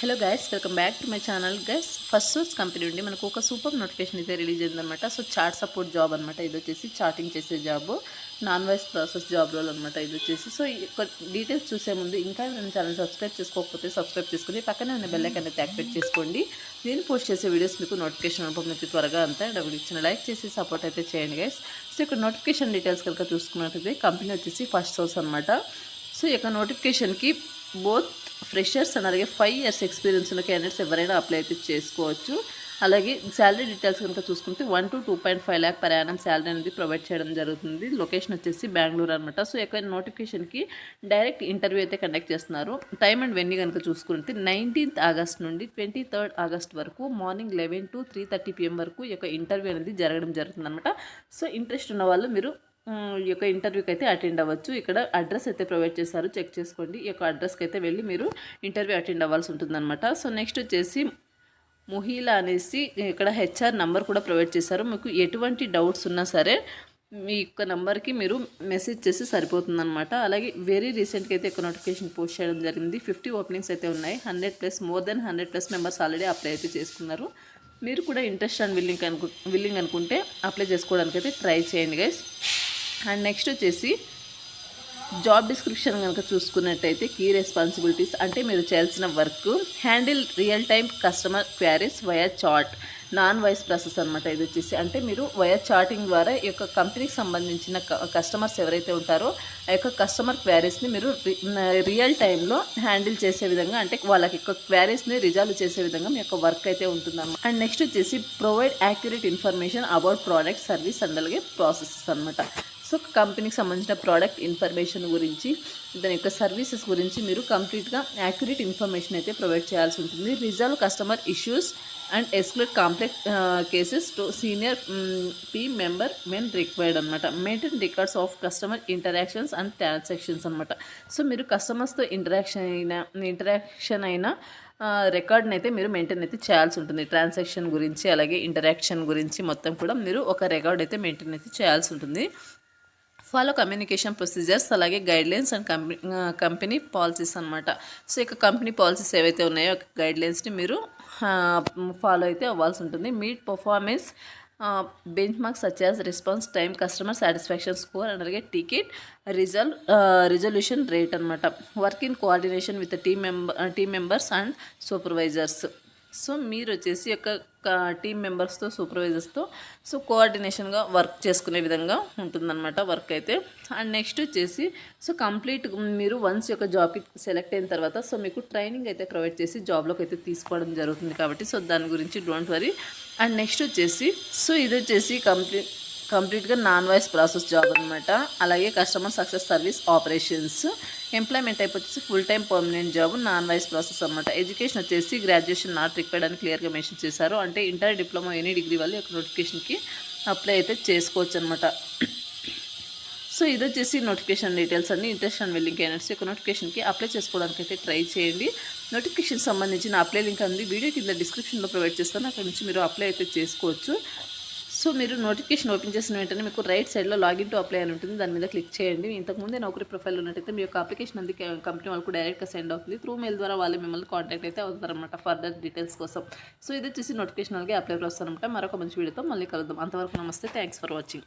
Hello guys welcome back to my channel. Guys first source company నుండి మనకు ఒక super notification అయితే release అయిందనమాట సో చార్ట్ సపోర్ట్ జాబ్ అనమాట ఇది వచ్చేసి చార్టింగ్ చేసే job non voice process job role అనమాట ఇది వచ్చేసి. సో డీటెయిల్స్ చూసే ముందు ఇంకా నేను ఛానల్ సబ్స్క్రైబ్ చేసుకోకపోతే సబ్స్క్రైబ్ చేసుకుని పక్కనే ఉన్న బెల్ అయితే యాక్టివేట్ చేసుకోండి. నేను పోస్ట్ చేసే వీడియోస్ మీకు నోటిఫికేషన్ అనుభవం త్వరగా అంతా డబ్బులు ఇచ్చిన లైక్ చేసి సపోర్ట్ అయితే చేయండి గైస్. సో ఇక్కడ నోటిఫికేషన్ డీటెయిల్స్ కనుక చూసుకున్నట్లయితే కంపెనీ వచ్చేసి ఫస్ట్ సోర్స్ అనమాట సో ఈ యొక్క నోటిఫికేషన్కి బోత్ ఫ్రెషర్స్ అండ్ అలాగే ఫైవ్ ఇయర్స్ ఎక్స్పీరియన్స్ ఉన్న క్యాండిడేట్స్ ఎవరైనా అప్లై అయితే చేసుకోవచ్చు. అలాగే శాలరీ డీటెయిల్స్ కనుక చూసుకుంటే one to two point five lakh per annum salary అనేది ప్రొవైడ్ చేయడం జరుగుతుంది. లొకేషన్ వచ్చేసి బెంగళూరు అనమాట సో ఇక్కడ నోటిఫికేషన్కి డైరెక్ట్ ఇంటర్వ్యూ అయితే కండక్ట్ చేస్తున్నారు. టైం అండ్ వెన్నీ కనుక చూసుకుంటే నైన్టీన్త్ ఆగస్ట్ నుండి ట్వంటీ థర్డ్ ఆగస్ట్ వరకు morning eleven to three thirty PM వరకు ఈ యొక్క ఇంటర్వ్యూ అనేది జరగడం జరుగుతుంది అనమాట సో ఇంట్రెస్ట్ ఉన్న వాళ్ళు మీరు ఈ యొక్క ఇంటర్వ్యూకి అయితే అటెండ్ అవ్వచ్చు. ఇక్కడ అడ్రస్ అయితే ప్రొవైడ్ చేశారు. చెక్ చేసుకోండి. ఈ యొక్క అడ్రస్కి అయితే వెళ్ళి మీరు ఇంటర్వ్యూ అటెండ్ అవ్వాల్సి ఉంటుందన్నమాట. సో నెక్స్ట్ వచ్చేసి ముహీలా అనేసి ఇక్కడ హెచ్ఆర్ నంబర్ కూడా ప్రొవైడ్ చేశారు. మీకు ఎటువంటి డౌట్స్ ఉన్నా సరే మీ యొక్క నెంబర్కి మీరు మెసేజ్ చేసి సరిపోతుందన్నమాట. అలాగే వెరీ రీసెంట్గా అయితే ఇక్కడ నోటిఫికేషన్ పోస్ట్ చేయడం జరిగింది. ఫిఫ్టీ ఓపెనింగ్స్ అయితే ఉన్నాయి. Hundred plus more than hundred plus members already apply అయితే చేసుకున్నారు. మీరు కూడా ఇంట్రెస్ట్ అండ్ విల్లింగ్ అనుకు విల్లింగ్ అనుకుంటే అప్లై చేసుకోవడానికి అయితే ట్రై చేయండి గైస్. అండ్ నెక్స్ట్ వచ్చేసి జాబ్ డిస్క్రిప్షన్ కనుక చూసుకున్నట్టయితే కీ రెస్పాన్సిబిలిటీస్ అంటే మీరు చేయాల్సిన work handle real time customer queries via chat. Non voice process అనమాట ఇది వచ్చేసి. అంటే మీరు వయా చాటింగ్ ద్వారా ఈ యొక్క కంపెనీకి సంబంధించిన కస్టమర్స్ ఎవరైతే ఉంటారో ఆ యొక్క కస్టమర్ క్వారీస్ని మీరు రియల్ టైంలో హ్యాండిల్ చేసే విధంగా అంటే వాళ్ళకి యొక్క క్వారీస్ని రిజాల్వ్ చేసే విధంగా మీ యొక్క వర్క్ అయితే ఉంటుందన్నమాట. అండ్ నెక్స్ట్ వచ్చేసి provide accurate information about product service and అలాగే ప్రాసెసెస్ అనమాట సో కంపెనీకి సంబంధించిన ప్రోడక్ట్ ఇన్ఫర్మేషన్ గురించి దాని యొక్క సర్వీసెస్ గురించి మీరు కంప్లీట్గా యాక్యురేట్ ఇన్ఫర్మేషన్ అయితే ప్రొవైడ్ చేయాల్సి ఉంటుంది. Resolve customer issues and escalate complex cases to senior team member men required అనమాట maintain records of customer interactions and transactions అనమాట సో మీరు కస్టమర్స్తో ఇంటరాక్షన్ అయినా ఇంటరాక్షన్ అయినా రికార్డ్ని అయితే మీరు మెయింటైన్ అయితే చేయాల్సి ఉంటుంది. ట్రాన్సాక్షన్ గురించి అలాగే ఇంటరాక్షన్ గురించి మొత్తం కూడా మీరు ఒక రికార్డ్ అయితే మెయింటైన్ అయితే చేయాల్సి ఉంటుంది. ఫాలో కమ్యూనికేషన్ ప్రొసీజర్స్ అలాగే guidelines and company company policies అనమాట సో ఇక కంపెనీ పాలసీస్ ఏవైతే ఉన్నాయో గైడ్లైన్స్ని మీరు ఫాలో అయితే అవ్వాల్సి ఉంటుంది. Meet performance benchmarks such as response time customer satisfaction score and అలాగే టికెట్ రిజల్ రిజల్యూషన్ రేట్ అనమాట work in coordination with team member team members and supervisors so మీరు వచ్చేసి యొక్క టీం మెంబర్స్తో సూపర్వైజర్స్తో సో కోఆర్డినేషన్గా వర్క్ చేసుకునే విధంగా ఉంటుందన్నమాట వర్క్ అయితే. అండ్ నెక్స్ట్ వచ్చేసి సో కంప్లీట్ మీరు వన్స్ యొక్క జాబ్కి సెలెక్ట్ అయిన తర్వాత సో మీకు ట్రైనింగ్ అయితే ప్రొవైడ్ చేసి జాబ్లోకి అయితే తీసుకోవడం జరుగుతుంది కాబట్టి సో దాని గురించి డోంట్ వరీ అండ్ నెక్స్ట్ వచ్చేసి సో ఇది వచ్చేసి కంప్లీట్ కంప్లీట్గా నాన్ వాయిస్ ప్రాసెస్ జాబ్ అనమాట అలాగే customer success service operations. Employment type వచ్చేసి full time permanent job non voice process అనమాట ఎడ్యుకేషన్ వచ్చేసి గ్రాడ్యుయేషన్ నాట్ రిక్వైర్డ్ అని క్లియర్గా మెన్షన్ చేశారు. అంటే ఇంటర్ డిప్లొమా ఎనీ డిగ్రీ వాళ్ళు యొక్క నోటిఫికేషన్కి అప్లై అయితే చేసుకోవచ్చు అనమాట సో ఇది వచ్చేసి నోటిఫికేషన్ డీటెయిల్స్ అన్ని ఇంట్రెస్ట్ అండ్ వెల్లింగ్ క్యాండిడేట్స్ యొక్క నోటిఫికేషన్కి అప్లై చేసుకోవడానికి అయితే ట్రై చేయండి. నోటిఫికేషన్ సంబంధించిన అప్లై లింక్ అనేది వీడియో కింద డిస్క్రిప్షన్లో ప్రొవైడ్ చేస్తాను. అక్కడ నుంచి మీరు అప్లై అయితే చేసుకోవచ్చు. సో మీరు నోటిఫికేషన్ ఓపెన్ చేసిన వెంటనే మీకు రైట్ సైడ్లో లాగిన్ టు అప్లై అని ఉంటుంది. దాని మీద క్లిక్ చేయండి. ఇంతకుముందే నౌకరీ ప్రొఫైల్ ఉన్నట్టయితే మీ యొక్క అప్లికేషన్ అంది కంపెనీ వాళ్ళకు డైరెక్ట్గా సెండ్ అవుతుంది. త్రూ మెయిల్ ద్వారా వాళ్ళు మిమ్మల్ని కాంటాక్ట్ అయితే అవుతారనమాట ఫర్దర్ డీటెయిల్స్ కోసం. సో ఇది వచ్చేసి నోటిఫికేషన్ అలాగే అప్లై చేస్తారనమాట మరొక మంచి వీడియోతో మళ్ళీ కలుద్దాం. అంతవరకు నమస్తే. Thanks for watching.